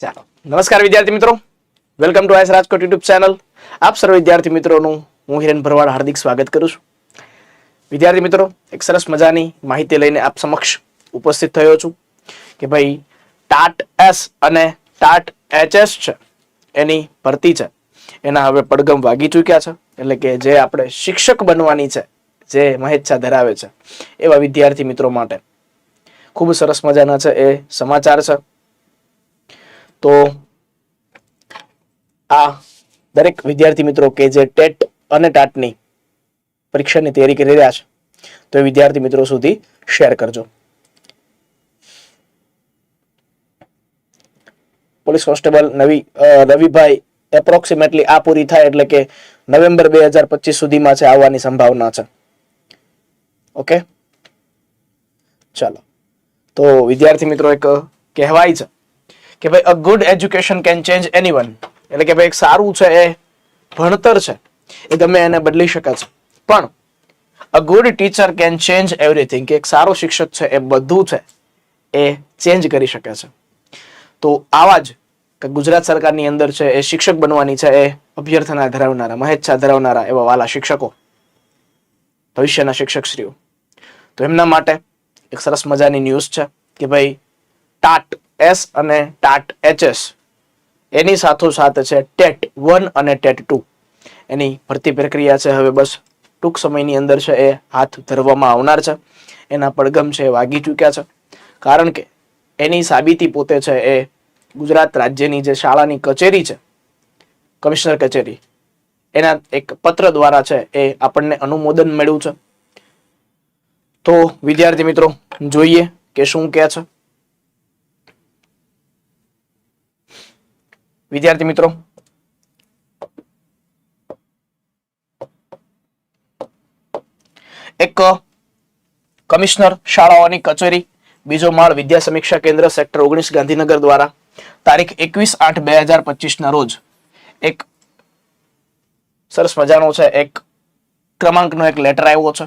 ચાલો, નમસ્કાર વિદ્યાર્થી મિત્રો. Welcome to ICE Rajkot YouTube channel આપ સર્વ વિદ્યાર્થી મિત્રોનું હું હિરેન ભરવાડ હાર્દિક સ્વાગત કરું છું. વિદ્યાર્થી મિત્રો, એક સરસ મજાની માહિતી લઈને આપ સમક્ષ ઉપસ્થિત થયો છું કે ભાઈ ટાટ એસ અને ટાટ એચએસ છે, એની ભરતી છે. એના હવે પડગમ વાગી ચૂક્યા છે, એટલે કે જે આપણે શિક્ષક બનવાની છે, જે મહેચ્છા ધરાવે છે, એવા વિદ્યાર્થી મિત્રો માટે ખૂબ સરસ મજાના છે, એ સમાચાર છે. તો આ દરેક વિદ્યાર્થી મિત્રો કે જે ટેટ અને ટાટની પરીક્ષાની તૈયારી કરી રહ્યા છે, તો એ વિદ્યાર્થી મિત્રો સુધી શેર કરજો. પોલીસ કોન્સ્ટેબલ નવી રવિભાઈ એપ્રોક્સિમેટલી આ પૂરી થાય એટલે કે નવેમ્બર બે હજાર પચીસ સુધીમાં છે આવવાની સંભાવના છે. ઓકે? ચાલો. તો વિદ્યાર્થી મિત્રો એક કહેવાય છે કે ભાઈ a good education can change anyone એટલે કે ભાઈ, એક સારું છે એ ભણતર છે. એ ગમે એને બદલી શકે છે. પણ a good teacher can change everything કે એક સારો શિક્ષક છે એ બધું છે એ ચેન્જ કરી શકે છે. તો આવા જ ગુજરાત સરકારની અંદર છે એ શિક્ષક બનવાની છે એ અભ્યર્થના ધરાવનારા, મહેચ્છા ધરાવનારા એવા વાલા શિક્ષકો. ભવિષ્યના શિક્ષકશ્રીઓ. તો એમના માટે એક સરસ મજાની ન્યૂઝ છે કે ભાઈ, ટાટ એસ અને ટાટ એચએસ એની સાથોસાથ છે ટેટ વન અને ટેટ ટુ. એની ભરતી પ્રક્રિયા છે હવે બસ ટૂંક સમયની અંદર છે એ હાથ ધરવામાં આવનાર છે. એના પડગમ છે વાગી ચૂક્યા છે. કારણ કે એની સાબિતી પોતે છે એ ગુજરાત રાજ્યની જે શાળાની કચેરી છે, કમિશનર કચેરી, એના એક પત્ર દ્વારા છે એ આપણને અનુમોદન મળ્યું છે. તો વિદ્યાર્થી મિત્રો, જોઈએ કે શું કહે છે? વિદ્યાર્થી મિત્રો. એક કમિશનર શાળાઓની કચેરી, બીજો માળ વિદ્યા સમીક્ષા કેન્દ્ર સેક્ટર ઓગણીસ ગાંધીનગર દ્વારા, તારીખ એકવીસ આઠ બે હજાર પચીસ ના રોજ. એક સરસ મજાનો છે, એક ક્રમાંકનો એક લેટર આવ્યો છે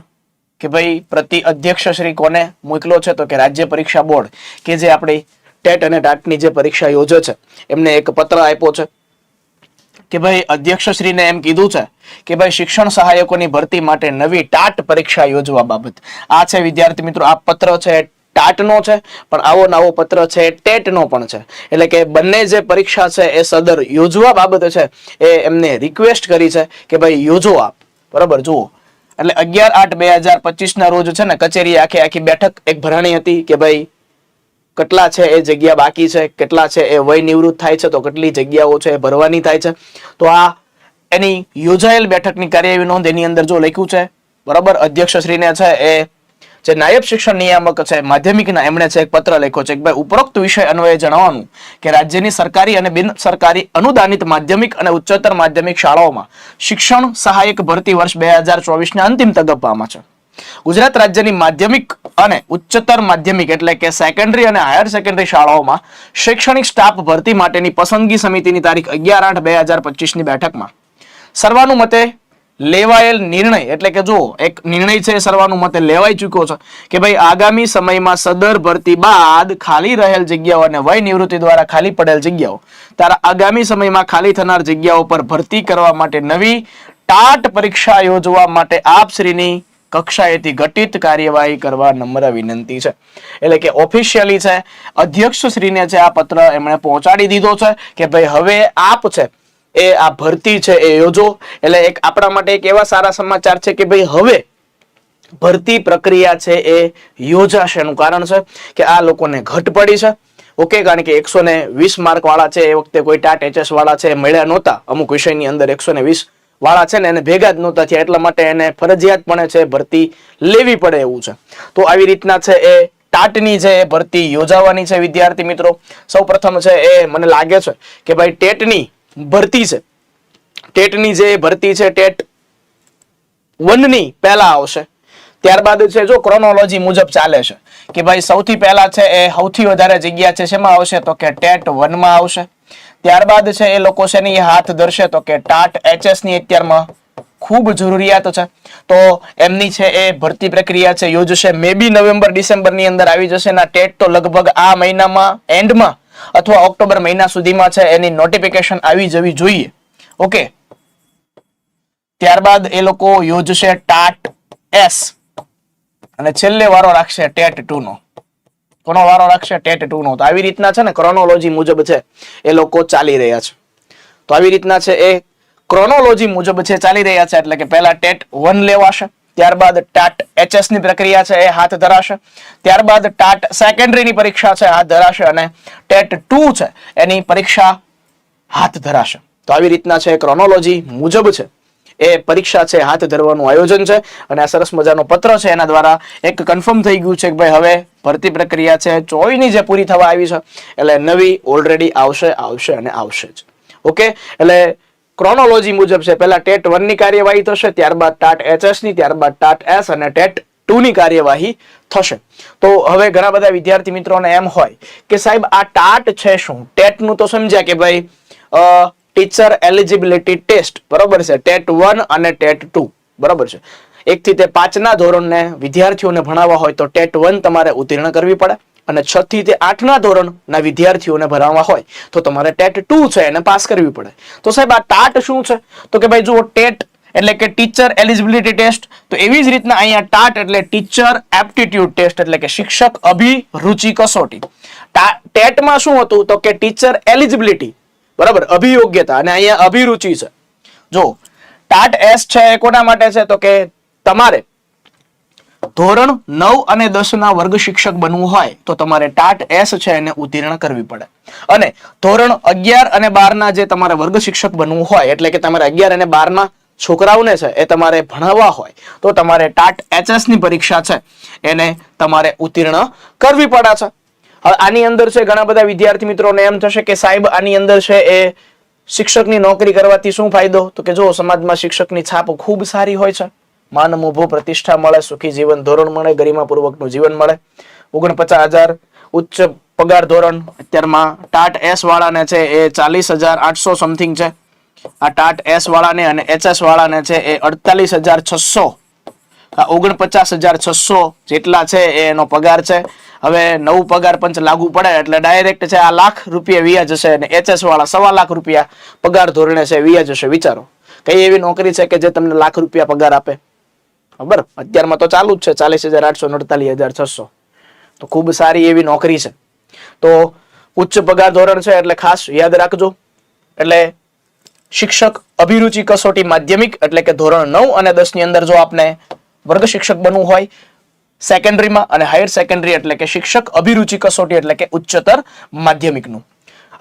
કે ભાઈ પ્રતિ અધ્યક્ષ શ્રી કોને મોકલો છે તો કે રાજ્ય પરીક્ષા બોર્ડ, કે જે આપણી ટેટ અને ટાટની જે પરીક્ષા યોજે છે, એમને એક પત્ર આપ્યો છે કે ભાઈ અધ્યક્ષશ્રીને એમ કીધું છે કે ભાઈ શિક્ષણ સહાયકોની ભરતી માટે નવી ટાટ પરીક્ષા યોજવા બાબત. આ છે વિદ્યાર્થી મિત્રો, આ પત્ર છે ટાટનો છે, પણ આવો નવો પત્ર છે ટેટનો પણ છે. એટલે કે બંને જે પરીક્ષા છે એ સદર યોજવા બાબતે છે, એ એમને રિક્વેસ્ટ કરી છે કે ભાઈ યોજો આપ. બરાબર? જુઓ. એટલે અગિયાર આઠ બે હજાર પચીસના રોજ છે ને કચેરી આખી આખી બેઠક એક ભરાણી હતી કે ભાઈ કેટલા છે એ જગ્યા બાકી છે, કેટલા છે એ વય નિવૃત્ત થાય છે, તો કેટલી જગ્યાઓ છે એ ભરવાની થાય છે. તો આ એની યોજાયેલ બેઠકની કાર્યવાહી નોંધ એની અંદર જો લખ્યું છે, બરાબર? અધ્યક્ષશ્રીને છે એ જે નાયબ શિક્ષણ નિયામક છે, માધ્યમિકના એમણે છે એક પત્ર લખ્યો છે કે ભાઈ ઉપરોક્ત વિષય અન્વયે જણાવવાનું કે રાજ્યની સરકારી અને બિન સરકારી અનુદાનિત માધ્યમિક અને ઉચ્ચતર માધ્યમિક શાળાઓમાં શિક્ષણ સહાયક ભરતી વર્ષ બે હજાર ચોવીસના અંતિમ તબક્કામાં છે. ગુજરાત રાજ્યની માધ્યમિક અને ઉચ્ચતર માધ્યમિક એટલે કે સેકન્ડરી અને હાયર સેકન્ડરી શાળાઓમાં શૈક્ષણિક સ્ટાફ ભરતી માટેની પસંદગી સમિતિની તારીખ અગિયાર આઠ બે હજાર પચીસની બેઠકમાં. સર્વાનુમતે લેવાયેલ નિર્ણય એટલે કે જો એક નિર્ણય છે સર્વાનુમતે લેવાઈ ચૂક્યો છે કે ભાઈ આગામી સમયમાં સદર ભરતી બાદ ખાલી રહેલ જગ્યાઓ અને વય નિવૃત્તિ દ્વારા ખાલી પડેલ જગ્યાઓ, તારા આગામી સમયમાં ખાલી થનાર જગ્યાઓ પર ભરતી કરવા માટે નવી ટાટ પરીક્ષા યોજવા માટે આપશ્રીની કક્ષાએથી ઘટિત કાર્યવાહી કરવા નમ્ર વિનંતી છે. એટલે કે ઓફિશિયલી છે અધ્યક્ષ શ્રીને છે આ પત્ર એમણે પહોંચાડી દીધો છે કે ભાઈ હવે આપ છે, એ આ ભરતી છે એ યોજો. એટલે એક આપણા માટે એક એવા સારા સમાચાર છે કે ભાઈ હવે ભરતી પ્રક્રિયા છે એ યોજાશે એનું કારણ છે કે આ લોકોને ઘટ પડી છે. ઓકે, કારણ કે એકસો ને વીસ માર્ક વાળા છે, એ વખતે કોઈ ટાટ એચએસ વાળા છે મળ્યા નહોતા. અમુક વિષયની અંદર એકસો ને વીસ વાળા છે ને એને ભેગા જ નહોતા થયા. એટલા માટે એને ફરજિયાતપણે છે ભરતી લેવી પડે એવું છે. તો આવી રીતના છે એ ટાટની છે એ ભરતી યોજાવાની છે વિદ્યાર્થી મિત્રો. સૌ છે એ મને લાગે છે કે ભાઈ ટેટની ભરતી છે. ટેટની જે ભરતી છે ટેટ વનની પહેલા આવશે. ત્યારબાદ છે જો ક્રોનોલોજી મુજબ ચાલે છે કે ભાઈ સૌથી પહેલા છે એ સૌથી વધારે જગ્યા છે, શેમાં આવશે? તો કે ટેટ વનમાં આવશે. ત્યારબાદ છે એ લોકો શેની હાથ ધરશે તો કે ટાટ એચએસની અત્યારમાં ખૂબ જરૂરિયાત છે. તો એમની છે એ ભરતી પ્રક્રિયા છે, યોજશે. મે બી નવેમ્બર ડિસેમ્બરની અંદર આવી જશે ના ટેટ તો લગભગ આ મહિનામાં એન્ડમાં અથવા ઓક્ટોબર મહિના સુધીમાં છે એની નોટિફિકેશન આવી જવી જોઈએ. ઓકે ત્યારબાદ એ લોકો યોજશે ટાટ એસ. અને છેલ્લે વારો રાખશે ટેટ ટુ નો કોનો વારો રાખશે ટેટ ટુ નો તો આવી રીતના છે ને ક્રોનોલોજી મુજબ છે, એ લોકો ચાલી રહ્યા છે. તો આવી રીતના છે, એ ક્રોનોલોજી મુજબ છે, ચાલી રહ્યા છે, એટલે કે પહેલા ટેટ વન લેવાશે, ત્યારબાદ ટાટ એચએસની પ્રક્રિયા છે, એ હાથ ધરાશે, ત્યારબાદ ટાટ સેકન્ડરીની પરીક્ષા છે, હાથ ધરાશે, અને ટેટ ટુ છે, એની પરીક્ષા હાથ ધરાશે. તો આવી રીતના છે ક્રોનોલોજી મુજબ છે. એ પરીક્ષા છે, હાથ ધરવાનું આયોજન છે અને આ સરસ મજાનો પત્ર છે, એના દ્વારા એક કન્ફર્મ થઈ ગયું છે કે ભાઈ હવે ભરતી પ્રક્રિયા છે, ચોવીની જે પૂરી થવા આવી છે, એટલે નવી ઓલરેડી આવશે આવશે અને આવશે જ. ઓકે એટલે ક્રોનોલોજી મુજબ છે, પહેલા ટેટ વનની કાર્યવાહી થશે, ત્યારબાદ ટાટ એચએસની, ત્યારબાદ ટાટ એસ અને ટેટ ટુની કાર્યવાહી થશે. તો હવે ઘણા બધા વિદ્યાર્થી મિત્રોને એમ હોય કે સાહેબ આ ટાટ છે શું? ટેટનું તો સમજ્યા કે ભાઈ ટીચર એલિજિબિલિટી ટેસ્ટ બરોબર છે? ટેટ વન અને ટેટ ટુ, બરોબર છે? એક થી તે પાંચના ધોરણને વિદ્યાર્થીઓને ભણાવવા હોય તો ટેટ વન તમારે ઉત્તીર્ણ કરવી પડે અને છ થી તે આઠના ધોરણના વિદ્યાર્થીઓને ભણાવવા હોય તો તમારે ટેટ ટુ છે એને પાસ કરવી પડે. તો સાહેબ આ ટાટ શું છે? તો કે ભાઈ જુઓ, ટેટ એટલે કે ટીચર એલિજિબિલિટી ટેસ્ટ. તો એવી જ રીતના અહીંયા ટાટ એટલે ટીચર એપ્ટિટ્યુડ ટેસ્ટ એટલે કે શિક્ષક અભિરુચિ કસોટી. ટેટમાં શું હતું? તો કે ટીચર એલિજિબિલિટી. બરાબર? અભિયોગ્યતા. અને અહીંયા અભિરુચિ છે. જો, ટાટ એસ છે એ કોના માટે છે? તો કે તમારે ધોરણ નવ અને દસ ના વર્ગ શિક્ષક બનવું હોય, તો તમારે ટાટ એસ છે એને ઉત્તીર્ણ કરવી પડે. અને ધોરણ અગિયાર અને બાર ના જે તમારે વર્ગ શિક્ષક બનવું હોય, એટલે કે તમારે અગિયાર અને બાર ના છોકરાઓને છે, એ તમારે ભણાવવા હોય, તો તમારે ટાટ એચએસની પરીક્ષા છે, એને તમારે ઉત્તીર્ણ કરવી પડે છે. આની અંદર છે ઘણા બધા વિદ્યાર્થી મિત્રોને એમ થશે કે સાહેબ, આની અંદર છે એ શિક્ષકની નોકરી કરવાથી શું ફાયદો? તો કે જો સમાજમાં શિક્ષકની છાપ ખૂબ સારી હોય છે માન મોભો પ્રતિષ્ઠા મળે, સુખી જીવન ધોરણ મળે, ગરિમાપૂર્વકનું જીવન મળે. ઓગણપચાસ હજાર ઉચ્ચ પગાર ધોરણ, અત્યારમાં ટાટ એસ વાળાને છે એ ચાલીસ હજાર આઠસો સમથિંગ છે. આ ટાટ એસ વાળાને અને એચએસ વાળાને છે એ અડતાલીસ હજાર છસો ઓગણપચાસ હજાર છસો જેટલા છે એનો પગાર છે. હવે નવું પગાર પંચ લાગુ પડે એટલે ડાયરેક્ટ છે આ લાખ રૂપિયા વ્યાજ હશે અને એચએસ વાળા સવા લાખ રૂપિયા પગાર ધોરણે છે વ્યાજ હશે વિચારો. કઈ એવી નોકરી છે કે જે તમને લાખ રૂપિયા પગાર આપે? ખબર? અત્યારમાં તો ચાલુ જ છે, ચાલીસ હજાર આઠસો અડતાલીસ હજાર છસો. તો ખૂબ સારી એવી નોકરી છે. તો ઉચ્ચ પગાર ધોરણ છે એટલે ખાસ યાદ રાખજો. એટલે શિક્ષક અભિરુચિ કસોટી માધ્યમિક એટલે કે ધોરણ નવ અને દસની અંદર જો આપને વર્ગ શિક્ષક બનવું હોય સેકન્ડરીમાં અને હાયર સેકન્ડરી એટલે કે શિક્ષક અભિરુચિ કસોટી એટલે કે ઉચ્ચતર માધ્યમિકનું.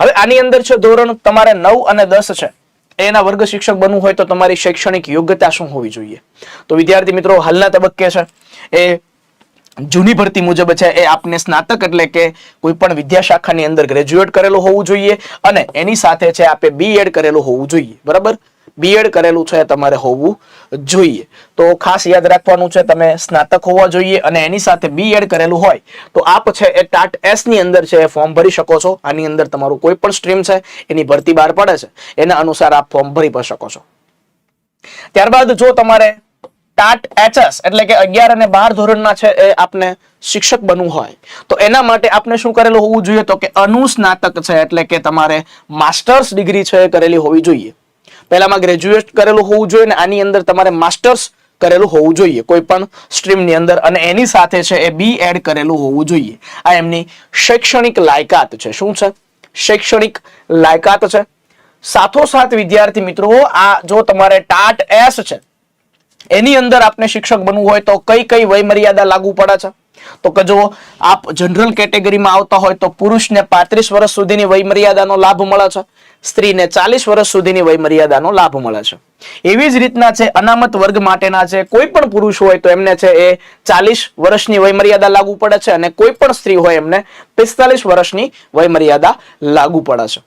હવે આની અંદર છે ધોરણ તમારે નવ અને દસ છે. એના વર્ગ શિક્ષક બનવું હોય તો તમારી શૈક્ષણિક યોગ્યતા શું હોવી જોઈએ? તો વિદ્યાર્થી મિત્રો, હાલના તબક્કે છે, એ જૂની ભરતી મુજબ છે, એ આપને સ્નાતક એટલે કે કોઈ પણ વિદ્યાશાખાની અંદર ગ્રેજ્યુએટ કરેલું હોવું જોઈએ અને એની સાથે છે, આપે બીએડ કરેલું હોવું જોઈએ. બરાબર? બીએડ કરેલું છે તમારે હોવું જોઈએ. તો ખાસ યાદ રાખવાનું છે, તમે સ્નાતક હોવા જોઈએ અને એની સાથે બીએડ કરેલું હોય, તો આપ છે એ ટાટ એસની અંદર છે એ ફોર્મ ભરી શકો છો. આની અંદર તમારું કોઈ પણ સ્ટ્રીમ છે, એની ભરતી બહાર પડે છે, એના અનુસાર આપ ફોર્મ ભરી પણ શકો છો. ત્યારબાદ જો તમારે ટાટ એચએસ એટલે કે અગિયાર અને બાર ધોરણના છે એ આપને શિક્ષક બનવું હોય, તો એના માટે આપને શું કરેલું હોવું જોઈએ તો કે અનુસ્નાતક છે, એટલે કે તમારે માસ્ટર્સ ડિગ્રી છે કરેલી હોવી જોઈએ. પહેલામાં ગ્રેજ્યુએટ કરેલું હોવું જોઈએ આની અંદર તમારે માસ્ટર્સ કરેલું હોવું જોઈએ. કોઈ પણ સ્ટ્રીમની અંદર અને એની સાથે છે એ બી એડ કરેલું હોવું જોઈએ. આ એમની શૈક્ષણિક લાયકાત છે. શું છે? શૈક્ષણિક લાયકાત છે. સાથોસાથ વિદ્યાર્થી મિત્રો, આ જો તમારે ટાટ એસ છે, એની અંદર આપને શિક્ષક બનવું હોય તો કઈ કઈ વય મર્યાદા લાગુ પડે છે? તો કે જો આપ જનરલ કેટેગરીમાં આવતા હોય તો પુરુષને પાંત્રીસ વર્ષ સુધીની વય મર્યાદાનો લાભ મળે છે. સ્ત્રીને ચાલીસ વર્ષ સુધીની વયમર્યાદાનો લાભ મળે છે. એવી જ રીતના છે, અનામત વર્ગ માટેના છે, કોઈ પણ પુરુષ હોય તો એમને છે એ ચાલીસ વર્ષની વયમર્યાદા લાગુ પડે છે અને કોઈ પણ સ્ત્રી હોય એમને પિસ્તાલીસ વર્ષની વયમર્યાદા લાગુ પડે છે.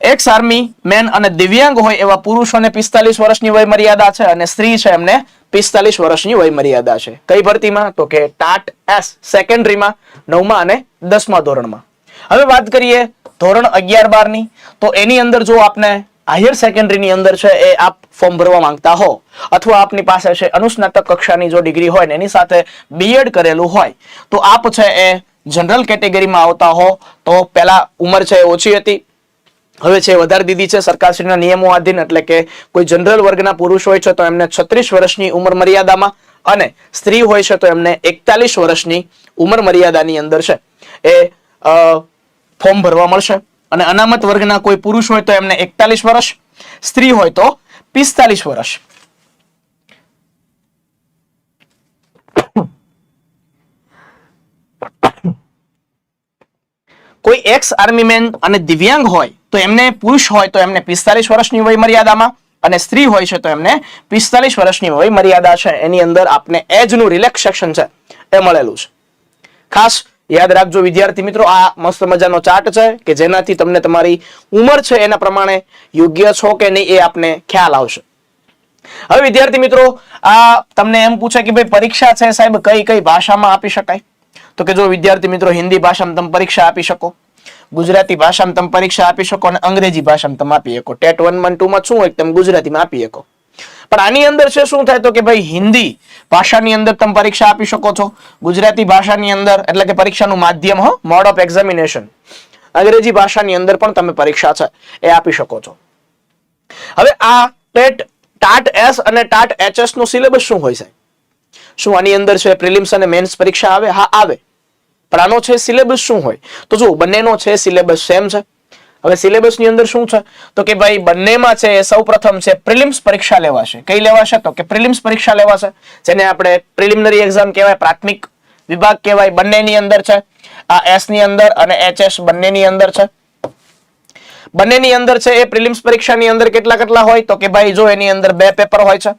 એક્સ આર્મી મેન અને દિવ્યાંગ હોય એવા પુરુષોને પિસ્તાલીસ વર્ષની વયમર્યાદા છે અને સ્ત્રી છે એમને પિસ્તાલીસ વર્ષની વયમર્યાદા છે. કઈ ભરતીમાં? તો કે ટાટ એસ સેકન્ડરીમાં નવમા અને દસમા ધોરણમાં. હવે વાત કરીએ ધોરણ અગિયાર બારની તો એની અંદર જો આપને હાયર સેકન્ડરી ની અંદર છે એ આપ ફોર્મ ભરવા માંગતા હો, અથવા આપની પાસે છે અનુસ્નાતક કક્ષાની જો ડિગ્રી હોય ને એની સાથે બીએડ કરેલું હોય, તો આપ છે એ જનરલ કેટેગરીમાં આવતા હો, તો પહેલા ઉંમર છે એ ઓછી હતી. હવે છે વધારી દીધી છે, સરકારશ્રીના નિયમો આધીન, એટલે કે કોઈ જનરલ વર્ગના પુરુષ હોય છે તો એમને છત્રીસ વર્ષની ઉંમર મર્યાદામાં અને સ્ત્રી હોય છે તો એમને એકતાલીસ વર્ષની ઉંમર મર્યાદાની અંદર છે. એ ફોર્મ ભરવા મળશે. અને અનામત વર્ગના કોઈ પુરુષ હોય તો એમને એકતાલીસ વર્ષ, સ્ત્રી હોય તો પિસ્તાલીસ વર્ષ. કોઈ એક્સ આર્મી મેન અને દિવ્યાંગ હોય તો એમને પુરુષ હોય તો એમને પિસ્તાલીસ વર્ષની વય મર્યાદામાં અને સ્ત્રી હોય છે તો એમને પિસ્તાલીસ વર્ષની વય મર્યાદા છે. એની અંદર આપને એજનું રિલેક્સેશન છે. એ મળેલું છે. ખાસ યાદ રાખજો વિદ્યાર્થી મિત્રો, આ મસ્ત મજાનો ચાર્ટ છે કે જેનાથી તમને તમારી ઉંમર છે એના પ્રમાણે યોગ્ય છો કે નહીં એ આપને ખ્યાલ આવશે. હવે વિદ્યાર્થી મિત્રો, આ તમને એમ પૂછે કે ભાઈ પરીક્ષા છે સાહેબ, કઈ કઈ ભાષામાં આપી શકાય? તો કે જો વિદ્યાર્થી મિત્રો, હિન્દી ભાષામાં તમે પરીક્ષા આપી શકો, ગુજરાતી ભાષામાં તમે પરીક્ષા આપી શકો અને અંગ્રેજી ભાષામાં તમે આપી શકો. ટેટ વન વન ટુ માં શું હોય તમે ગુજરાતીમાં આપી શકો. પણ આની અંદર છે શું થાય તો કે ભાઈ હિન્દી ભાષાની અંદર તમે પરીક્ષા આપી શકો છો. ગુજરાતી ભાષાની અંદર, એટલે કે પરીક્ષાનું માધ્યમ, હો મોડ ઓફ એક્ઝામિનેશન અંગ્રેજી ભાષાની અંદર પણ તમે પરીક્ષા છે, એ આપી શકો છો. હવે આ ટેટ, ટાટ એસ અને ટાટ એચએસનું સિલેબસ શું હોય છે શું આની અંદર છે પ્રિલિમ્સ અને મેન્સ પરીક્ષા આવે? હા, આવે. પણ આનો છે સિલેબસ શું હોય? તો જો બંનેનો છે સિલેબસ સેમ છે. હવે સિલેબસની અંદર શું છે? તો કે ભાઈ બંનેમાં છે એ સૌ પ્રથમ છે પ્રિલિમ્સ પરીક્ષા લેવાશે. કઈ લેવાશે? તો કે પ્રિલિમ્સ પરીક્ષા લેવાશે. જેને આપણે પ્રિલિમિનરી એક્ઝામ કહેવાય, પ્રાથમિક વિભાગ કહેવાય, બંનેની અંદર છે. આ એસની અંદર અને એચએસ બંનેની અંદર છે. બંનેની અંદર છે એ પ્રિલિમ્સ પરીક્ષાની અંદર કેટલા કેટલા હોય? તો કે ભાઈ જો એની અંદર બે પેપર હોય છે.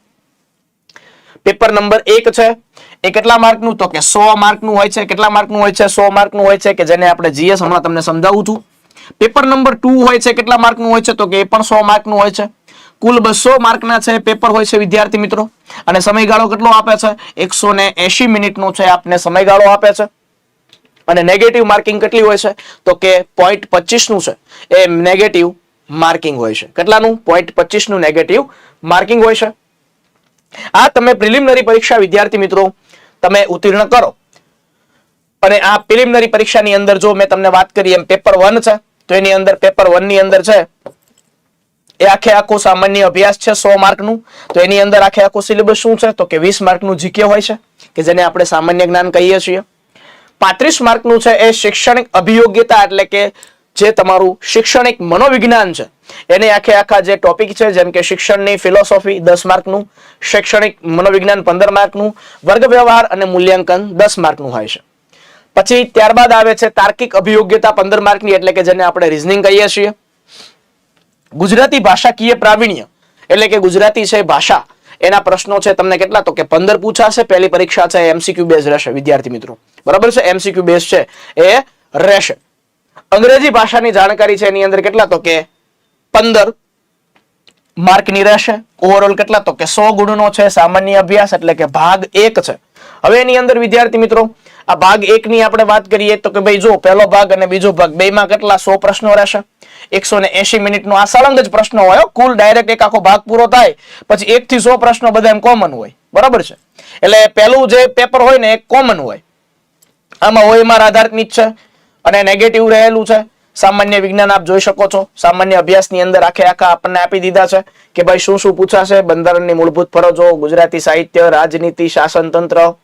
પેપર નંબર એક છે એ કેટલા માર્કનું? તો કે સો માર્કનું હોય છે. કેટલા માર્કનું હોય છે? સો માર્કનું હોય છે કે જેને આપણે જીએસ હમણાં તમને સમજાવું છું. પેપર નંબર ટુ હોય છે, કેટલા માર્કનું હોય છે, તો કે એ પણ સો માર્કનું હોય છે. કુલ બસો માર્કના છે, પેપર હોય છે, વિદ્યાર્થી મિત્રો. અને સમયગાળો કેટલો આપે છે? એકસો ને એસી મિનિટનો છે, આપને સમયગાળો આપે છે. અને નેગેટિવ માર્કિંગ કેટલી હોય છે? તો કે પોઈન્ટ પચીસનું છે. એ નેગેટિવ માર્કિંગ હોય છે. કેટલાનું? પોઈન્ટ પચીસનું નેગેટિવ માર્કિંગ હોય છે. આ તમે પ્રિલિમિનરી પરીક્ષા, વિદ્યાર્થી મિત્રો, તમે ઉત્તીર્ણ કરો. અને આ પ્રિલિમિનરી પરીક્ષાની અંદર જો મેં તમને વાત કરી એમ, પેપર વન છે તો એની અંદર પેપર વનની અંદર છે, એ આખે આખું સામાન્ય અભ્યાસ છે સો માર્કનું તો એની અંદર આખે આખું સિલેબસ શું છે? તો કે વીસ માર્કનું જીકે હોય છે, કે જેને આપણે સામાન્ય જ્ઞાન કહીએ છીએ. પાંત્રીસ માર્કનું છે એ શૈક્ષણિક અભિયોગ્યતા, એટલે કે જે તમારું શૈક્ષણિક મનોવિજ્ઞાન છે. એને આખે આખા જે ટોપિક છે, જેમ કે શિક્ષણની ફિલોસોફી દસ માર્કનું શૈક્ષણિક મનોવિજ્ઞાન પંદર માર્કનું વર્ગ વ્યવહાર અને મૂલ્યાંકન દસ માર્કનું હોય છે. પછી ત્યારબાદ આવે છે તાર્કિક અભિયોગ્યતા પંદર માર્કની, એટલે કે જેને આપણે રિઝનિંગ કહીએ છીએ. ગુજરાતી ભાષાકીય પ્રાવીણ્ય, એટલે કે ગુજરાતી છે ભાષા, એના પ્રશ્નો છે તમને કેટલા? તો કે પંદર પૂછાશે, પહેલી પરીક્ષા છે એમસીક્યુ બેઝ રહેશે, વિદ્યાર્થી મિત્રો. બરાબર છે? એમસીક્યુ બેઝ છે, એ રહેશે. અંગ્રેજી ભાષાની જાણકારી છે એની અંદર કેટલા? તો કે પંદર માર્કની રહેશે. ઓવરઓલ કેટલા? તો કે સો ગુણનો છે સામાન્ય અભ્યાસ, એટલે કે ભાગ એક છે. હવે એની અંદર વિદ્યાર્થી મિત્રો આ ભાગ એક ની આપણે વાત કરીએ તો કે ભાઈ જો પહેલો ભાગ અને બીજો ભાગ બેમાં કેટલા સો પ્રશ્નો રહેશે? એકસો ને એસી મિનિટનો આ સળંગ જ પ્રશ્નો હોય કુલ ડાયરેક્ટ એક આખો ભાગ પૂરો થાય. પછી એક થી સો પ્રશ્નો બધા એમ કોમન હોય. બરાબર છે? એટલે પહેલું જે પેપર હોય ને એ કોમન હોય. આમાં ઓએમઆર આધારિત છે અને નેગેટિવ રહેલું છે. સામાન્ય વિજ્ઞાન આપ જોઈ શકો છો. સામાન્ય અભ્યાસની અંદર આખે આખા આપણને આપી દીધા છે કે ભાઈ શું શું પૂછાશે? બંધારણની મૂળભૂત ફરજો, ગુજરાતી સાહિત્ય, રાજનીતિ શાસન તંત્ર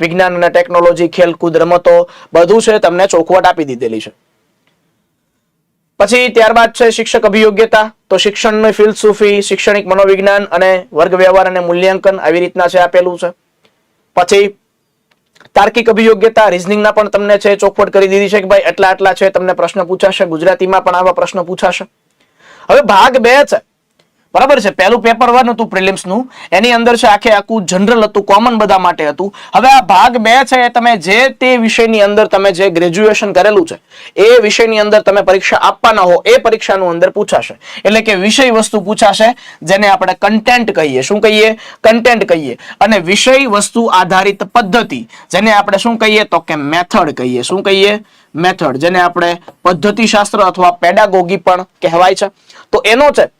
વિજ્ઞાન અને ટેકનોલોજી ખેલકૂદ, રમતો બધું છે તમને ચોખવટ આપી દીધેલી છે. પછી ત્યારબાદ છે શિક્ષક અભિયોગ્યતા. તો શિક્ષણની ફિલસૂફી શૈક્ષણિક મનોવિજ્ઞાન અને વર્ગ વ્યવહાર અને મૂલ્યાંકન આવી રીતના છે આપેલું છે. પછી તાર્કિક અભિયોગ્યતા રિઝનિંગના પણ તમને છે ચોખવટ કરી દીધી છે કે ભાઈ એટલા આટલા છે, તમને પ્રશ્ન પૂછાશે, ગુજરાતીમાં પણ આવા પ્રશ્ન પૂછાશે. હવે ભાગ બે છે. બરાબર છે? પહેલું પેપર વન હતું પ્રિલિમ્સનું. એની અંદર છે આખે આખું જનરલ હતું કોમન બધા માટે હતું. હવે આ ભાગ બે છે તમે જે તે વિષયની અંદર તમે જે ગ્રેજ્યુએશન કરેલું છે, એ વિષયની અંદર તમે પરીક્ષા આપવાના હો, એ પરીક્ષાનું અંદર પૂછાશે. એટલે કે વિષય વસ્તુ પૂછાશે, જેને આપણે કન્ટેન્ટ કહીએ. શું કહીએ? કન્ટેન્ટ કહીએ. અને વિષય વસ્તુ આધારિત પદ્ધતિ, જેને આપણે શું કહીએ? તો કે મેથડ કહીએ. શું કહીએ? મેથડ જેને આપણે પદ્ધતિશાસ્ત્ર અથવા પેડાગોગી પણ કહેવાય છે. તો એનો છે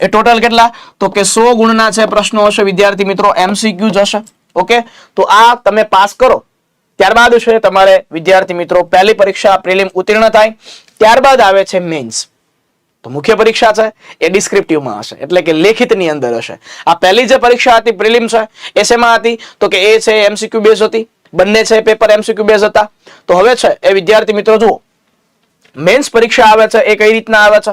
એ ટોટલ કેટલા? તો કે સો ગુણના છે પ્રશ્નો હશે, વિદ્યાર્થી મિત્રો એમસીક્યુ હશે. ઓકે? તો આ તમે પાસ કરો. ત્યારબાદ છે તમારે, વિદ્યાર્થી મિત્રો, પહેલી પરીક્ષા પ્રિલિમ ઉત્તીર્ણ થાય. ત્યારબાદ આવે છે મેન્સ. તો મુખ્ય પરીક્ષા છે, એ ડિસ્ક્રિપ્ટિવમાં હશે. એટલે કે લેખિતની અંદર હશે. આ પહેલી જે પરીક્ષા હતી, પ્રિલિમ છે એ શેમાં હતી. તો કે એ છે એમસીક્યુ બેઝ હતી. બંને છે પેપર એમસીક્યુ બેઝ હતા. તો હવે છે, એ વિદ્યાર્થી મિત્રો, જુઓ. મેન્સ પરીક્ષા આવે છે, એ કઈ રીતના આવે છે?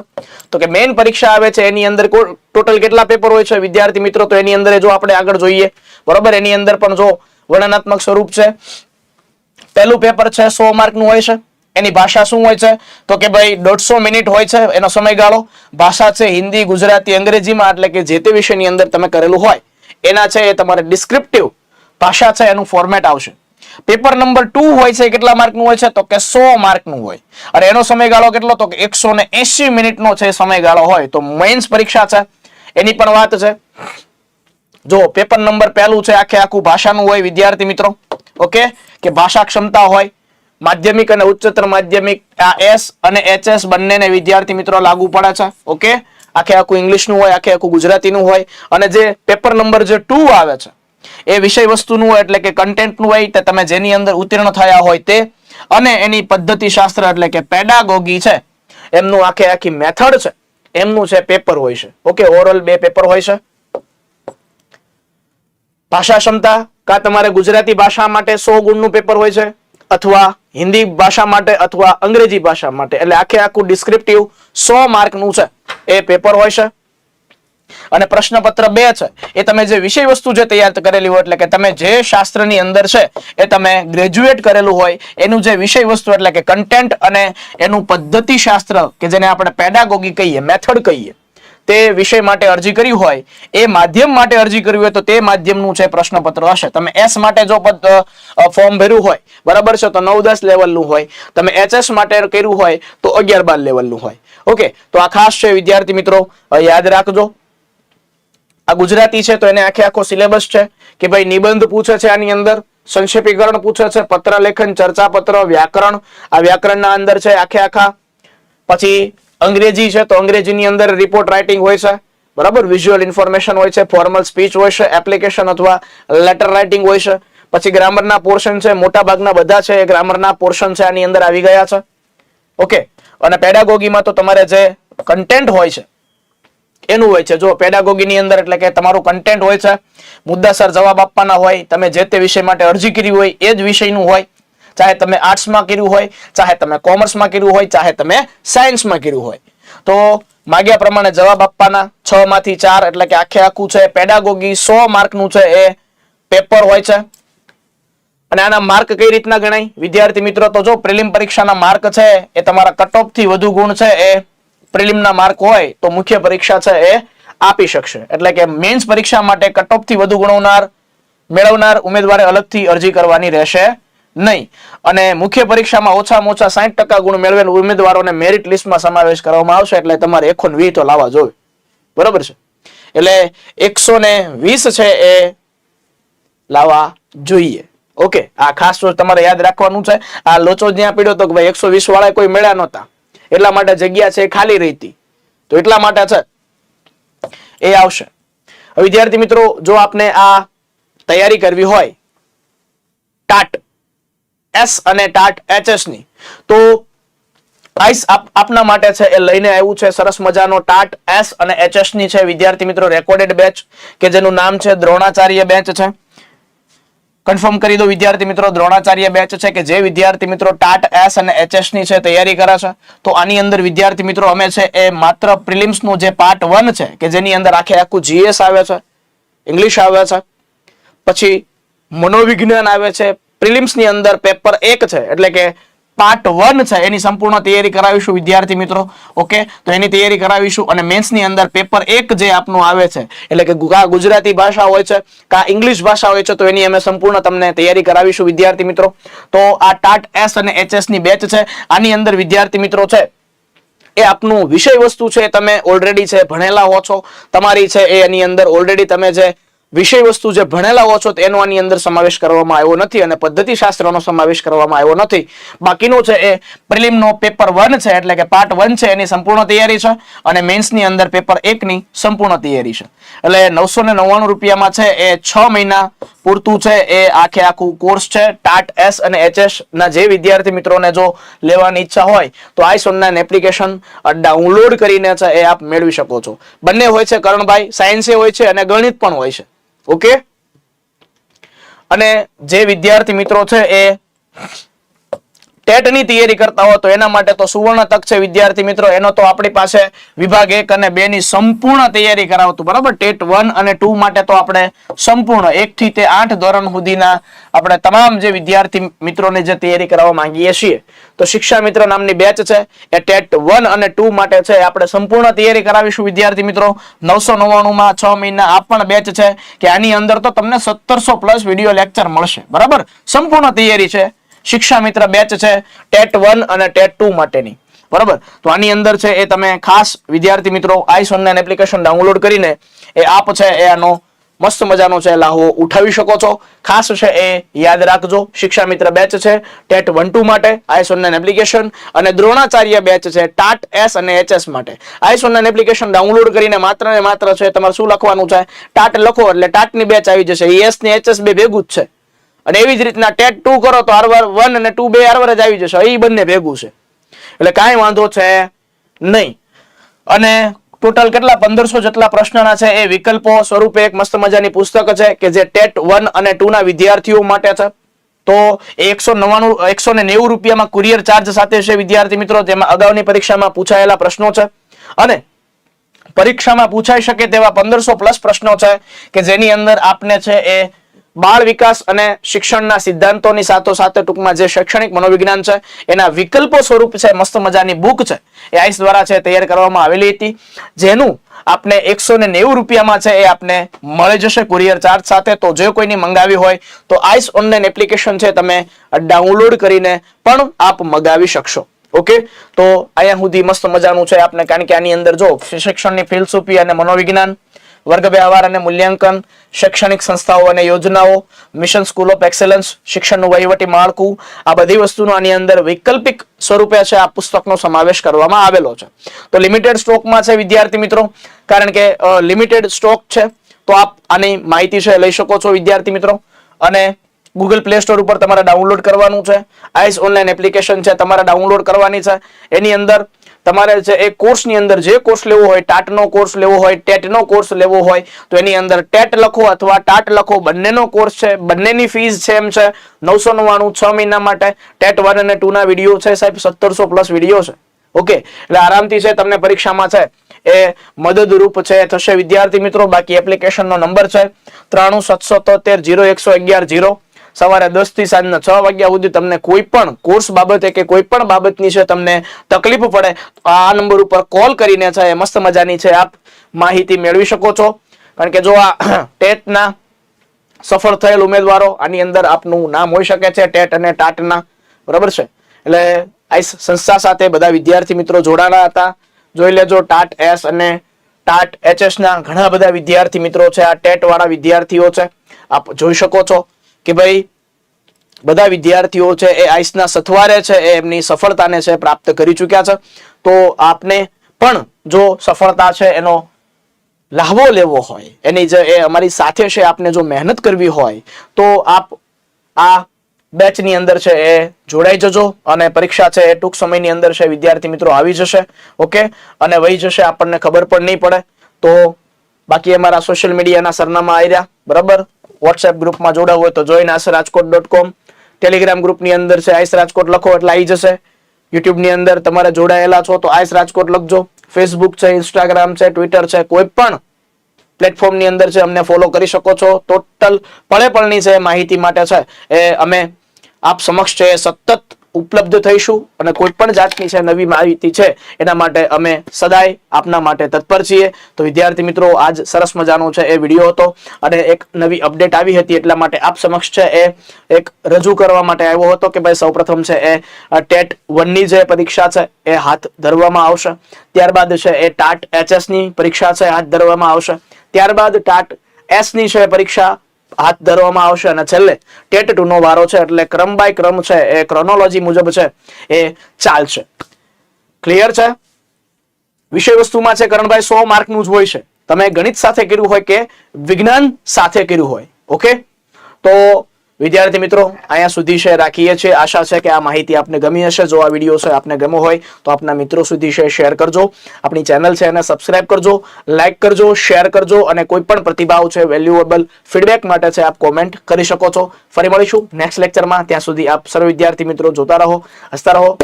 તો કે મેન પરીક્ષા આવે છે, એની અંદર ટોટલ કેટલા પેપર હોય છે? વિદ્યાર્થી મિત્રો, તો એની અંદર જો આપણે આગળ જોઈએ, બરોબર? એની અંદર પણ જો વર્ણનાત્મક સ્વરૂપ છે. પહેલું પેપર છે, સો માર્કનું હોય છે. એની ભાષા શું હોય છે? તો કે ભાઈ, દોઢસો મિનિટ હોય છે, એનો સમયગાળો. ભાષા છે હિન્દી, ગુજરાતી, અંગ્રેજીમાં, એટલે કે જે તે વિષયની અંદર તમે કરેલું હોય, એના છે એ તમારે ડિસ્ક્રિપ્ટિવ ભાષા છે, એનું ફોર્મેટ આવશે. પેપર નંબર ટુ હોય છે કેટલા માર્કનું હોય છે? તો કે સો માર્કનું હોય. અને એનો સમયગાળો કેટલો? તો કે એકસો ને એસી મિનિટનો છે સમયગાળો હોય. તો મેન્સ પરીક્ષા છે. એની પણ વાત છે. જો પેપર નંબર પહેલું છે આખે આખું ભાષાનું હોય, વિદ્યાર્થી મિત્રો. ઓકે કે ભાષા ક્ષમતા હોય, માધ્યમિક અને ઉચ્ચતર માધ્યમિક, આ એસ અને એચએસ બંનેને વિદ્યાર્થી મિત્રો લાગુ પડે છે. ઓકે આખે આખું ઇંગ્લિશનું હોય, આખે આખું ગુજરાતીનું હોય. અને જે પેપર નંબર જે ટુ આવે છે એ વિષય વસ્તુનું એટલે કે કન્ટેન્ટનું હોય તે તમે જેની અંદર ઉત્તીર્ણ થયા હોય તે. અને એની પદ્ધતિ શાસ્ત્ર એટલે કે પેડાગોગી છે. એમનું આખે આખી મેથડ છે. એમનું છે પેપર હોય છે. ઓકે ઓરલ બે પેપર હોય છે. ભાષા ક્ષમતા કા તમારે ગુજરાતી ભાષા માટે સો ગુણનું પેપર હોય છે? અથવા હિન્દી ભાષા માટે અથવા અંગ્રેજી ભાષા માટે. એટલે આખે આખું ડિસ્ક્રિપ્ટિવ સો માર્કનું છે. એ પેપર હોય છે. અને પ્રશ્નપત્ર બે છે. એ તમે જે વિષય વસ્તુ જે તૈયાર કરેલી હોય એટલે કે તમે જે શાસ્ત્રની અંદર છે, એ તમે ગ્રેજ્યુએટ કરેલું હોય, એનું જે વિષય વસ્તુ એટલે કે કન્ટેન્ટ અને એનું પદ્ધતિ શાસ્ત્ર કે જેને આપણે પેડાગોગી કહીએ મેથડ કહીએ, તે વિષય માટે અરજી કરી હોય, એ માધ્યમ માટે અરજી કરવી હોય તો તે માધ્યમનું છે પ્રશ્નપત્ર હશે. તમે એસ માટે જો ફોર્મ ભર્યું હોય, બરાબર છે, તો નવ દસ લેવલનું હોય. તમે એચએસ માટે કર્યું હોય, તો અગિયાર બાર લેવલનું હોય. ઓકે તો આ ખાસ છે વિદ્યાર્થી મિત્રો યાદ રાખજો. આ ગુજરાતી છે, તો એને આખે આખો સિલેબસ છે, કે ભાઈ નિબંધ પૂછે છે આની અંદર, સંક્ષેપીકરણ પૂછે છે પત્ર લેખન ચર્ચા પત્ર વ્યાકરણ, આ વ્યાકરણના અંદર છે આખે આખા. પછી અંગ્રેજી છે, તો અંગ્રેજીની અંદર રિપોર્ટ રાઇટિંગ હોય છે, બરાબર? વિઝ્યુઅલ ઇન્ફોર્મેશન હોય છે ફોર્મલ સ્પીચ હોય છે એપ્લિકેશન અથવા લેટર રાઇટિંગ હોય છે. પછી ગ્રામરના પોર્શન છે મોટા ભાગના બધા છે, એ ગ્રામરના પોર્શન છે, આની અંદર આવી ગયા છે. ઓકે અને પેડાગોગીમાં તો તમારે જે કન્ટેન્ટ હોય છે એનું હોય છે. જો પેડાગોગીની અંદર એટલે કે તમારું કન્ટેન્ટ હોય છે, મુદ્દાસર જવાબ આપવાના હોય, તમે જે તે વિષય માટે અરજી કરી હોય, એ જ વિષયનું હોય. ચાહે તમે આર્ટ્સમાં કર્યું હોય, ચાહે તમે કોમર્સમાં કર્યું હોય, ચાહે તમે સાયન્સમાં કર્યું હોય. તો માગ્યા પ્રમાણે જવાબ આપવાના, છ માંથી ચાર એટલે કે આખે આખું છે. પેડાગોગી સો માર્કનું છે એ પેપર હોય છે. અને આના માર્ક કઈ રીતના ગણાય? વિદ્યાર્થી મિત્રો, તો જો પ્રિલિમ પરીક્ષાના માર્ક છે, એ તમારા કટઓફથી વધુ ગુણ છે એ પ્રિલિમના માર્ક હોય તો મુખ્ય પરીક્ષા છે એ આપી શકશે. એટલે કે મેન્સ પરીક્ષા માટે કટઓફથી વધુ ગુણવનાર, મેળવનાર ઉમેદવારે અલગથી અરજી કરવાની રહેશે નહીં. અને મુખ્ય પરીક્ષામાં ઓછામાં ઓછા સાહીઠ ટકા ગુણ મેળવેલ ઉમેદવારોને મેરિટ લિસ્ટમાં સમાવેશ કરવામાં આવશે, એટલે તમારે એકસો ને વી તો લાવવા જોઈએ. બરોબર છે? એટલે એકસો ને વીસ છે એ લાવવા જોઈએ. ઓકે, આ ખાસ તમારે યાદ રાખવાનું છે. આ લોચો જ્યાં પીડ્યો તો કે ભાઈ એકસો વીસ વાળા કોઈ મેળ્યા નહોતા. એટલા માટે જગ્યા છે ખાલી રહેતી. તો એટલા માટે છે. એ આવશે. વિદ્યાર્થી મિત્રો, જો આપને આ તૈયારી કરવી હોય, ટાટ એસ અને ટાટ એચએસની, તો આઈસ આપ, આપના માટે છે એ લઈને આવ્યું છે. સરસ મજાનો ટાટ એસ અને એચએસની છે. વિદ્યાર્થી મિત્રો રેકોર્ડેડ બેચ કે જેનું નામ છે દ્રોણાચાર્ય બેચ છે. કન્ફર્મ કરી દો, વિદ્યાર્થી મિત્રો, દ્રોણાચાર્ય બેચ છે કે જે વિદ્યાર્થી મિત્રો ટાટ, એસ અને એચએસની છે તૈયારી કરે છે. તો આની અંદર વિદ્યાર્થી મિત્રો, અમે છે એ માત્ર પ્રિલિમ્સનું જે પાર્ટ વન છે કે જેની અંદર આખે આખું જીએસ આવે છે ઇંગ્લિશ આવે છે, પછી મનોવિજ્ઞાન આવે છે પ્રિલિમ્સની અંદર પેપર એક છે, એટલે કે પાર્ટ વન છે, એની સંપૂર્ણ તૈયારી કરાવીશું, વિદ્યાર્થી મિત્રો. ઓકે તો એની તૈયારી કરાવીશું અને મેન્સની અંદર પેપર એક જે આપનું આવે છે, એટલે કે કા ગુજરાતી ભાષા હોય છે, કા ઇંગ્લિશ ભાષા હોય છે, તો એની અમે સંપૂર્ણ તમને તૈયારી કરાવીશું, વિદ્યાર્થી મિત્રો. તો આ ટાટ એસ અને એચએસની બેચ છે, આની અંદર વિદ્યાર્થી મિત્રો છે, એ આપનું વિષય વસ્તુ છે તમે ઓલરેડી છે, ભણેલા હો છો. તમારી છે એની અંદર ઓલરેડી તમે જે વિષય વસ્તુ જે ભણેલા હો છો તેનો આની અંદર સમાવેશ કરવામાં આવ્યો નથી અને પદ્ધતિ શાસ્ત્રનો સમાવેશ કરવામાં આવ્યો નથી. બાકીનું છે એ પ્રિલિમનો પેપર વન છે, એટલે કે પાર્ટ વન છે, એની સંપૂર્ણ તૈયારી છે અને મેન્સની અંદર પેપર એકની સંપૂર્ણ તૈયારી છે. એટલે નવસો ને નવ્વાણું રૂપિયામાં છે એ છ મહિના પૂરતું છે, એ આખે આખું કોર્સ છે, ટાટ એસ અને એચએસ ના જે વિદ્યાર્થી મિત્રોને જો લેવાની ઈચ્છા હોય, તો આઈસ ઓનલાઈન એપ્લિકેશન ડાઉનલોડ કરીને છે એ આપ મેળવી શકો છો. બંને હોય છે કરણભાઈ, સાયન્સે હોય છે અને ગણિત પણ હોય છે. ઓકે? અને જે વિદ્યાર્થી મિત્રો છે એ ટેટની તૈયારી કરતા હો તો એના માટે તો સુવર્ણ તક છે, વિદ્યાર્થી મિત્રો. એનો તો આપણી પાસે વિભાગ એક અને બે ની સંપૂર્ણ તૈયારી કરાવતું, બરાબર? ટેટ વન અને ટુ માટે તો આપણે સંપૂર્ણ એક થી તે આઠ ધોરણ સુધીના આપણે તમામ જે વિદ્યાર્થી મિત્રોને જે તૈયારી કરાવવા માંગીએ છીએ. તો શિક્ષા મિત્ર નામની બેચ છે, એ ટેટ વન અને ટુ માટે છે આપણે સંપૂર્ણ તૈયારી કરાવીશું. વિદ્યાર્થી મિત્રો, નવસો નવ્વાણું માં છ મહિના આ પણ બેચ છે, કે આની અંદર તો તમને સત્તરસો પ્લસ વીડિયો લેક્ચર મળશે, બરાબર? સંપૂર્ણ તૈયારી છે. શિક્ષા મિત્ર બેચ છે ટેટ વન અને ટેટ ટુ માટેની. બરાબર? તો આની અંદર છે એ તમે ખાસ વિદ્યાર્થી મિત્રો આઈ સોનલાઈન એપ્લિકેશન ડાઉનલોડ કરીને એ આપ છે એ આનો મસ્ત મજાનો છે લાહો ઉઠાવી શકો છો. ખાસ છે એ યાદ રાખજો, શિક્ષા મિત્ર બેચ છે ટેટ વન ટુ માટે, આઈસ ઓનલાઈન એપ્લિકેશન અને દ્રોણાચાર્ય બેચ છે ટાટ એસ અને એચએસ માટે. આઈસ ઓનલાઈન એપ્લિકેશન ડાઉનલોડ કરીને માત્ર ને માત્ર છે તમારે શું લખવાનું છે? ટાટ લખો એટલે ટાટની બેચ આવી જશે. એસ ને એચએસ બે ભેગું જ છે. અને એવી જ રીતના ટેટ ટુ કરો તો આરવાર વન અને ટુ બે આરવાર જ આવી જશે. એ બંને ભેગું છે. એટલે કાંઈ વાંધો છે નહીં. અને ટોટલ કેટલા? પંદરસો જેટલા પ્રશ્નના છે. એ વિકલ્પો સ્વરૂપે એક મસ્ત મજાની પુસ્તક છે કે જે ટેટ વન અને ટુ ના વિદ્યાર્થીઓ માટે છે. તો એકસો નવ્વાણું, એકસો ને નેવું રૂપિયામાં કુરિયર ચાર્જ સાથે છે વિદ્યાર્થી મિત્રો. જેમાં અગાઉની પરીક્ષામાં પૂછાયેલા પ્રશ્નો છે. અને પરીક્ષામાં પૂછાઈ શકે તેવા પંદરસો પ્લસ પ્રશ્નો છે કે જેની અંદર આપને છે એ બાળ વિકાસ અને શિક્ષણના સિદ્ધાંતોની સાથો સાથે ટૂંકમાં જે શૈક્ષણિક મનોવિજ્ઞાન છે, એના વિકલ્પો સ્વરૂપ છે, મસ્ત મજાની બુક છે, એ આઈસ દ્વારા છે, તૈયાર કરવામાં આવેલી હતી. જેનું આપને એકસો ને નેવું રૂપિયામાં છે, એ આપને મળી જશે કુરિયર ચાર્જ સાથે. તો જે કોઈની મંગાવી હોય, તો આઈસ ઓનલાઈન એપ્લિકેશન છે, તમે ડાઉનલોડ કરીને પણ આપ મગાવી શકશો. ઓકે? તો અહીંયા સુધી મસ્ત મજાનું છે, આપને કારણ કે આની અંદર જો શિક્ષણની ફિલસૂફી અને મનોવિજ્ઞાન વર્ગ વ્યવહાર અને મૂલ્યાંકન, શૈક્ષણિક સંસ્થાઓ અને યોજનાઓ મિશન સ્કૂલ ઓફ એક્સેલન્સ શિક્ષણનું વહીવટી માળખું, આ બધી વસ્તુનો આની અંદર વૈકલ્પિક સ્વરૂપે છે આ પુસ્તકનો સમાવેશ કરવામાં આવેલો છે. તો લિમિટેડ સ્ટોકમાં છે વિદ્યાર્થી મિત્રો, કારણ કે લિમિટેડ સ્ટોક છે, તો આપ આની માહિતી છે લઈ શકો છો વિદ્યાર્થી મિત્રો. અને ગૂગલ પ્લે સ્ટોર ઉપર તમારે ડાઉનલોડ કરવાનું છે. આઈસ ઓનલાઈન એપ્લિકેશન છે, તમારે ડાઉનલોડ કરવાની છે. એની અંદર તમારે છે એ કોર્સની અંદર જે કોર્સ લેવો હોય, ટાટનો કોર્સ લેવો હોય, ટેટનો કોર્સ લેવો હોય, તો એની અંદર ટેટ લખો અથવા ટાટ લખો. બંનેનો કોર્સ છે, બંનેની ફીસ એમ છે. નવસો નવ્વાણું છ મહિના માટે ટેટ વન અને ટુ ના વીડિયો છે સાહેબ, સત્તરસો પ્લસ વીડિયો છે. ઓકે? એટલે આરામથી છે, તમને પરીક્ષામાં છે, એ મદદરૂપ છે, થશે. વિદ્યાર્થી મિત્રો, બાકી એપ્લિકેશનનો નંબર છે ત્રાણું, સત્સો તોતેર, જીરો, એકસો અગિયાર, જીરો. સવારે દસથી સાંજના છ વાગ્યા સુધી તમને કોઈ પણ કોર્સ બાબતે કે કોઈ પણ બાબતની છે તમને તકલીફ પડે આ નંબર ઉપર કોલ કરીને છે મસ્ત મજાની છે, આપ માહિતી મેળવી શકો છો. કારણ કે જો આ ટેટના સફળ થયેલ ઉમેદવારો, આની અંદર આપનું નામ હોઈ શકે છે, ટેટ અને ટાટના. બરાબર છે? એટલે આ સંસ્થા સાથે બધા વિદ્યાર્થી મિત્રો જોડાણા હતા. જોઈ લેજો, ટાટ એસ અને ટાટ એચએસ ના ઘણા બધા વિદ્યાર્થી મિત્રો છે, આ ટેટ વાળા વિદ્યાર્થીઓ છે. આપ જોઈ શકો છો. કે ભાઈ, બધા વિદ્યાર્થીઓ છે એ આઈસના સથવારે છે, એ એમની સફળતાને છે પ્રાપ્ત કરી ચૂક્યા છે. તો આપને પણ જો સફળતા છે એનો લાહવો લેવો હોય, એની જે એ અમારી સાથે છે, આપને જો મહેનત કરવી હોય, તો આપ આ બેચની અંદર છે એ જોડાઈ જજો અને પરીક્ષા છે એ ટૂંક સમયની અંદર છે, વિદ્યાર્થી મિત્રો, આવી જશે. ઓકે? અને વહી જશે, આપણને ખબર પણ નહીં પડે. તો બાકી અમારા સોશિયલ મીડિયાના સરનામા આવી રહ્યા બરાબર વોટ્સએપ ગ્રુપમાં જોડાવું હોય તો join ICE Rajkot dot com Telegram ગ્રુપની અંદર છે આઈસ રાજકોટ લખો એટલે આવી જશે. યુટ્યુબની અંદર તમારે જોડાયેલા છો તો આઈસ રાજકોટ લખજો. ફેસબુક છે ઇન્સ્ટાગ્રામ છે ટ્વિટર છે, કોઈ પણ પ્લેટફોર્મની અંદર છે, અમને ફોલો કરી શકો છો. ટોટલ પળે પળની છે, માહિતી માટે છે, એ અમે આપ સમક્ષ છે, સતત ઉપલબ્ધ થઈશું અને કોઈ પણ જાતની છે નવી માહિતી છે, એના માટે અમે સદાય આપના માટે તત્પર છીએ. તો વિદ્યાર્થી મિત્રો, આજ સરસ મજાનો છે એ વીડિયો હતો અને એક નવી અપડેટ આવી હતી એટલા માટે આપ સમક્ષ છે એ એક રજૂ કરવા માટે આવ્યો હતો કે ભાઈ સૌપ્રથમ છે એ ટેટ વનની જે પરીક્ષા છે એ હાથ ધરવામાં આવશે. ત્યારબાદ છે એ ટાટ એચએસની પરીક્ષા છે હાથ ધરવામાં આવશે. ત્યારબાદ ટાટ એસની છે પરીક્ષા હાથ ધરવામાં આવશે અને છેલ્લે ટેટ ટુ નો વારો છે એટલે ક્રમ બાય ક્રમ છે, એ ક્રોનોલોજી મુજબ છે, એ ચાલશે. ક્લિયર છે? વિષય વસ્તુમાં છે કરણભાઈ, સો માર્કનું જ હોય છે. તમે ગણિત સાથે કર્યું હોય કે વિજ્ઞાન સાથે કર્યું હોય ઓકે તો વિદ્યાર્થી મિત્રો, અહીંયા સુધી છે, રાખીએ છીએ. આશા છે કે આ માહિતી આપને ગમી હશે. જો આ વીડિયો છે, આપને ગમ્યો હોય, તો આપના મિત્રો સુધી છે, શેર કરજો. આપણી ચેનલ છે, એને સબસ્ક્રાઇબ કરજો, લાઇક કરજો, શેર કરજો, અને કોઈ પણ પ્રતિભાવ છે, વેલ્યુએબલ ફીડબેક માટે છે, આપ કોમેન્ટ કરી શકો છો. ફરી મળીશું નેક્સ્ટ લેક્ચરમાં. ત્યાં સુધી આપ સર્વ વિદ્યાર્થી મિત્રો જોતા રહો, હસતા રહો,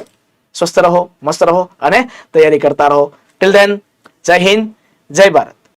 સ્વસ્થ રહો, મસ્ત રહો, અને તૈયારી કરતા રહો. ટિલ ધેન જય હિન્દ, જય ભારત.